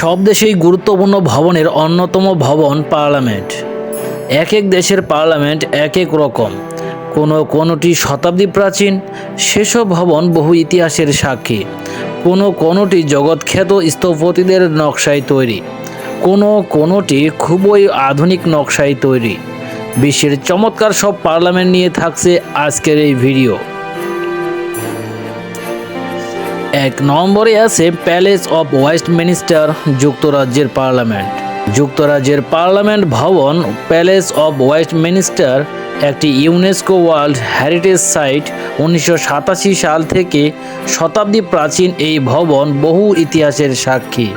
সব দেশেই গুরুত্বপূর্ণ ভবনের অন্যতম ভবন পার্লামেন্ট। এক এক দেশের পার্লামেন্ট এক এক রকম। কোনো কোনোটি শতাব্দী প্রাচীন, সেসব ভবন বহু ইতিহাসের সাক্ষী। কোনো কোনোটি জগৎখ্যাত স্থপতিদের নকশায় তৈরি। কোনো কোনোটি খুবই আধুনিক নকশায় তৈরি। বিশ্বের চমৎকার সব পার্লামেন্ট নিয়ে থাকছে আজকের এই ভিডিও। এক নম্বরে আছে প্যালেস অফ ওয়েস্টমিনিস্টার যুক্তরাজ্যের পার্লামেন্ট। যুক্তরাজ্যের পার্লামেন্ট ভবন প্যালেস অফ ওয়েস্টমিনিস্টার একটি ইউনেস্কো ওয়ার্ল্ড হেরিটেজ সাইট উনিশশো সাতাশি সাল থেকে শতাব্দী প্রাচীন এই ভবন বহু ইতিহাসের সাক্ষী।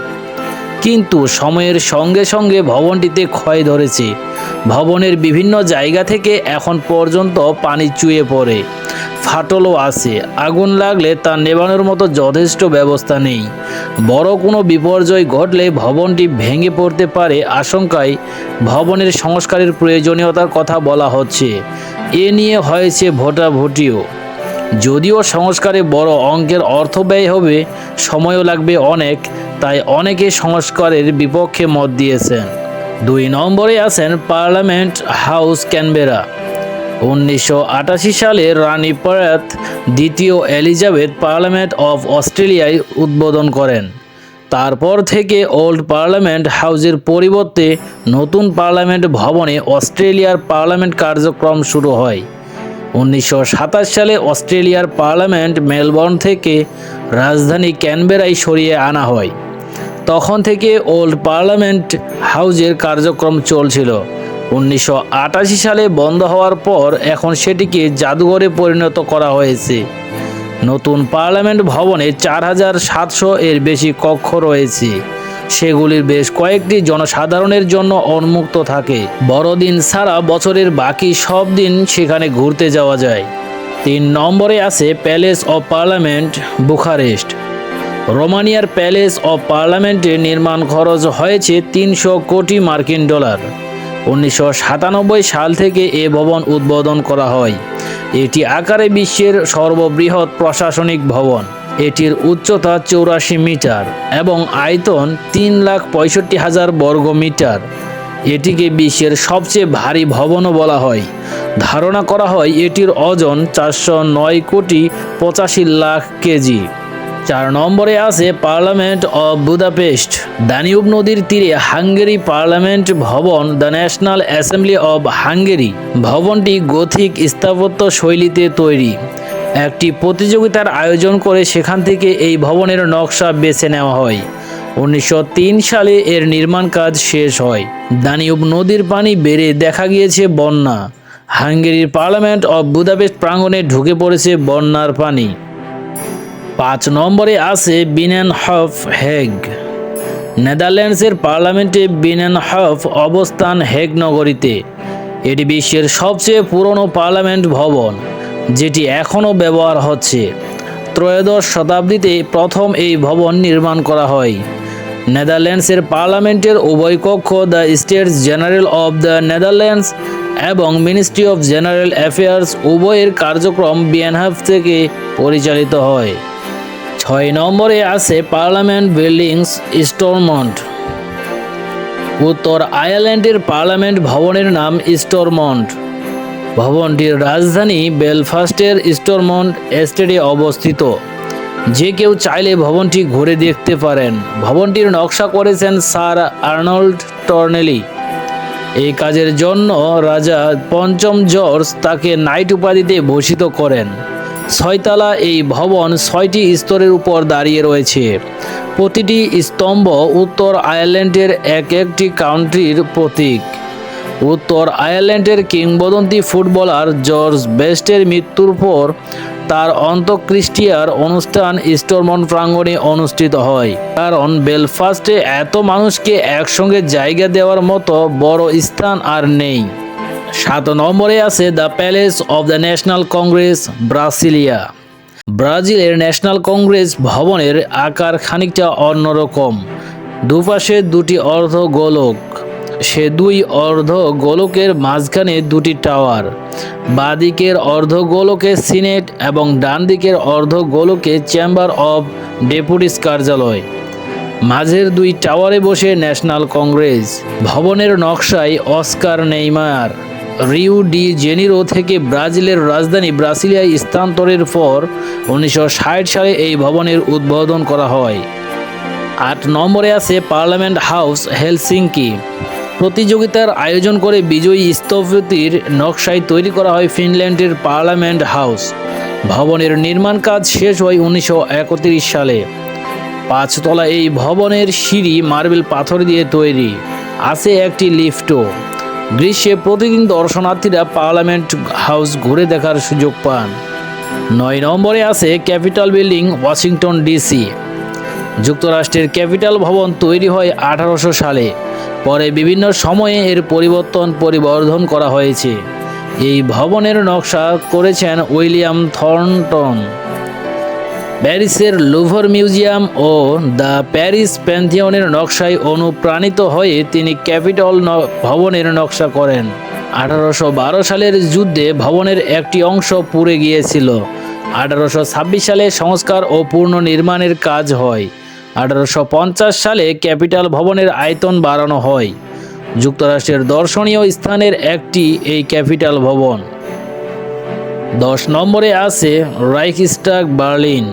কিন্তু সময়ের সঙ্গে সঙ্গে ভবনটিতে ক্ষয় ধরেছে। ভবনের বিভিন্ন জায়গা থেকে এখন পর্যন্ত পানি চুয়ে পড়ে। ফাটলও আছে। আগুন লাগলে তা নেবানোর মতো যথেষ্ট ব্যবস্থা নেই। বড় কোনো বিপর্যয় ঘটলে ভবনটি ভেঙে পড়তে পারে আশঙ্কায় ভবনের সংস্কারের প্রয়োজনীয়তার কথা বলা হচ্ছে। এ নিয়ে হয়েছে ভোটাভুটিও। যদিও সংস্কারে বড় অঙ্কের অর্থ ব্যয় হবে, সময়ও লাগবে অনেক, তাই অনেকে সংস্কারের বিপক্ষে মত দিয়েছেন। দুই নম্বরে আছেন পার্লামেন্ট হাউস ক্যানবেরা। উনিশশো আটাশি সালে রানী পরাত দ্বিতীয় এলিজাবেথ পার্লামেন্ট অফ অস্ট্রেলিয়ায় উদ্বোধন করেন। তারপর থেকে ওল্ড পার্লামেন্ট হাউজের পরিবর্তে নতুন পার্লামেন্ট ভবনে অস্ট্রেলিয়ার পার্লামেন্ট কার্যক্রম শুরু হয়। উনিশশো সাতাশ সালে অস্ট্রেলিয়ার পার্লামেন্ট মেলবোর্ন থেকে রাজধানী ক্যানবেরায় সরিয়ে আনা হয়। তখন থেকে ওল্ড পার্লামেন্ট হাউজের কার্যক্রম চলছিল। উনিশশো আটাশি সালে বন্ধ হওয়ার পর এখন সেটিকে জাদুঘরে পরিণত করা হয়েছে। নতুন পার্লামেন্ট ভবনে চার হাজার সাতশো এর বেশি কক্ষ রয়েছে। সেগুলির বেশ কয়েকটি জনসাধারণের জন্য উন্মুক্ত থাকে। বড়দিন ছাড়া বছরের বাকি সব দিন সেখানে ঘুরতে যাওয়া যায়। তিন নম্বরে আছে প্যালেস অফ পার্লামেন্ট, বুখারেস্ট। রোমানিয়ার প্যালেস অফ পার্লামেন্টের নির্মাণ খরচ হয়েছে তিনশো কোটি মার্কিন ডলার। উনিশশো সাতানব্বই সাল থেকে এ ভবন উদ্বোধন করা হয়। এটি আকারে বিশ্বের সর্ববৃহৎ প্রশাসনিক ভবন। এটির উচ্চতা চৌরাশি মিটার এবং আয়তন তিন লাখ পঁয়ষট্টি হাজার বর্গ মিটার। এটিকে বিশ্বের সবচেয়ে ভারী ভবনও বলা হয়। ধারণা করা হয় এটির ওজন চারশো নয় কোটি পঁচাশি লাখ কেজি। চার নম্বরে আছে পার্লামেন্ট অব বুদাপেস্ট। দানিউব নদীর তীরে হাঙ্গেরি পার্লামেন্ট ভবন, the national assembly of Hungary. ভবনটি গথিক স্থাপত্য শৈলীতে তৈরি। একটি প্রতিযোগিতার আয়োজন করে সেখান থেকে এই ভবনের নকশা বেছে নেওয়া হয়। উনিশশো তিন সালে এর নির্মাণ কাজ শেষ হয়। দানিউব নদীর পানি বেড়ে দেখা গিয়েছে বন্যা। হাঙ্গেরির পার্লামেন্ট অব বুদাপেস্ট প্রাঙ্গণে ঢুকে পড়েছে বন্যার পানি। পাঁচ নম্বরে আছে বিনেন হফ হেগ। নেদারল্যান্ডসের পার্লামেন্টে বিনেন হফ অবস্থান হেগ নগরীতে। এটি বিশ্বের সবচেয়ে পুরনো পার্লামেন্ট ভবন, যেটি এখনও ব্যবহার হচ্ছে। ত্রয়োদশ শতাব্দীতে প্রথম এই ভবন নির্মাণ করা হয়। নেদারল্যান্ডসের পার্লামেন্টের উভয় কক্ষ the States General of the Netherlands এবং মিনিস্ট্রি অফ জেনারেল অ্যাফেয়ার্স উভয়ের কার্যক্রম বিএনহাফ থেকে পরিচালিত হয়। নম্বরে আছে পার্লামেন্ট বিল্ডিংস স্টোরমন্ট। উত্তর আয়ারল্যান্ডের পার্লামেন্ট ভবনের নাম স্টোরমন্ট। ভবনটির রাজধানী বেলফাস্টের স্টোরমন্ট এস্টেটে অবস্থিত। যে কেউ চাইলে ভবনটি ঘুরে দেখতে পারেন। ভবনটির নকশা করেছেন স্যার আর্নল্ড টর্নেলি। এই কাজের জন্য রাজা পঞ্চম জর্জ তাকে নাইট উপাধিতে ভূষিত করেন। ছয়তলা এই ভবন ছয়টি স্তরের উপর দাঁড়িয়ে রয়েছে। প্রতিটি স্তম্ভ উত্তর আয়ারল্যান্ডের এক একটি কাউন্ট্রির প্রতীক। উত্তর আয়ারল্যান্ডের কিংবদন্তি ফুটবলার জর্জ বেস্টের মৃত্যুর পর তার অন্তঃক্রিস্টিয়ার অনুষ্ঠান স্টোরমন প্রাঙ্গণে অনুষ্ঠিত হয়। কারণ বেলফাস্টে এত মানুষকে একসঙ্গে জায়গা দেওয়ার মতো বড় স্থান আর নেই। সাত নম্বরে আছে the palace of the national congress, Brasilia. ব্রাজিলের ন্যাশনাল কংগ্রেস ভবনের আকার খানিকটা অন্যরকম। দুপাশে দুটি অর্ধ গোলক। সে দুই অর্ধ গোলকের মাঝখানে দুটি টাওয়ার। বাঁদিকের অর্ধ গোলকে সিনেট এবং ডান দিকের অর্ধ গোলকে চেম্বার অব ডেপুটিস কার্যালয়। মাঝের দুই টাওয়ারে বসে ন্যাশনাল কংগ্রেস। ভবনের নকশায় Oscar Niemeyer. Rio de Janeiro থেকে ব্রাজিলের রাজধানী ব্রাসিলিয়ায় স্থানান্তরের পর উনিশশো ষাট সালে এই ভবনের উদ্বোধন করা হয়। আট নম্বরে আছে পার্লামেন্ট হাউস হেলসিঙ্কি। প্রতিযোগিতার আয়োজন করে বিজয়ী স্থপতির নকশায় তৈরি করা হয় ফিনল্যান্ডের পার্লামেন্ট হাউস। ভবনের নির্মাণ কাজ শেষ হয় উনিশশো একত্রিশ সালে। পাঁচতলা এই ভবনের সিঁড়ি মার্বেল পাথর দিয়ে তৈরি। আছে একটি লিফটও। গ্রীষ্মে প্রতিদিন দর্শনার্থীরা পার্লামেন্ট হাউস ঘুরে দেখার সুযোগ পান। নয় নম্বরে আছে ক্যাপিটাল বিল্ডিং, ওয়াশিংটন ডিসি। যুক্তরাষ্ট্রের ক্যাপিটাল ভবন তৈরি হয় আঠারোশো সালে। পরে বিভিন্ন সময়ে এর পরিবর্তন পরিবর্ধন করা হয়েছে। এই ভবনের নকশা করেছেন উইলিয়াম থর্নটন। প্যারিসের লুভর মিউজিয়াম ও দ্য প্যারিস প্যান্থিয়নের নকশায় অনুপ্রাণিত হয়ে তিনি ক্যাপিটল ভবনের নকশা করেন। আঠারোশো বারো সালের যুদ্ধে ভবনের একটি অংশ পুড়ে গিয়েছিল। আঠারোশো ছাব্বিশ সালে সংস্কার ও পুনর্নির্মাণের কাজ হয়। আঠারোশো পঞ্চাশ সালে ক্যাপিটাল ভবনের আয়তন বাড়ানো হয়। যুক্তরাষ্ট্রের দর্শনীয় স্থানের একটি এই ক্যাপিটাল ভবন। দশ নম্বরে আছে রাইকস্টাগ বার্লিন।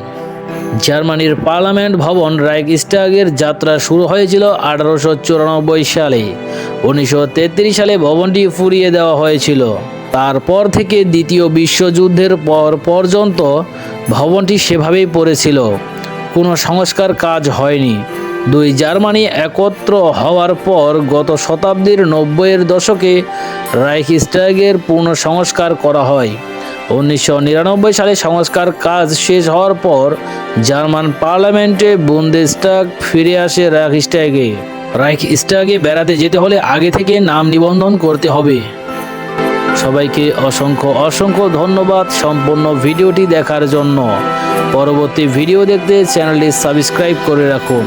জার্মানির পার্লামেন্ট ভবন রাইকস্টাগের যাত্রা শুরু হয়েছিল আঠারোশো চুরানব্বই সালে। উনিশশো তেত্রিশ সালে ভবনটি ফুরিয়ে দেওয়া হয়েছিল। তারপর থেকে দ্বিতীয় বিশ্বযুদ্ধের পর পর্যন্ত ভবনটি সেভাবেই পড়েছিল। কোনো সংস্কার কাজ হয়নি। দুই জার্মানি একত্র হওয়ার পর গত শতাব্দীর নব্বইয়ের দশকে রাইকস্টাগের পুনঃ সংস্কার করা হয়। উনিশশো নিরানব্বই সালে সংস্কার কাজ শেষ হওয়ার পর জার্মান পার্লামেন্টে বুন্দেস্টাগ ফিরে আসে রাইকস্টাগে রাইকস্টাগে বেড়াতে যেতে হলে আগে থেকে নাম নিবন্ধন করতে হবে। সবাইকে অসংখ্য অসংখ্য ধন্যবাদ সম্পূর্ণ ভিডিওটি দেখার জন্য। পরবর্তী ভিডিও দেখতে চ্যানেলটি সাবস্ক্রাইব করে রাখুন।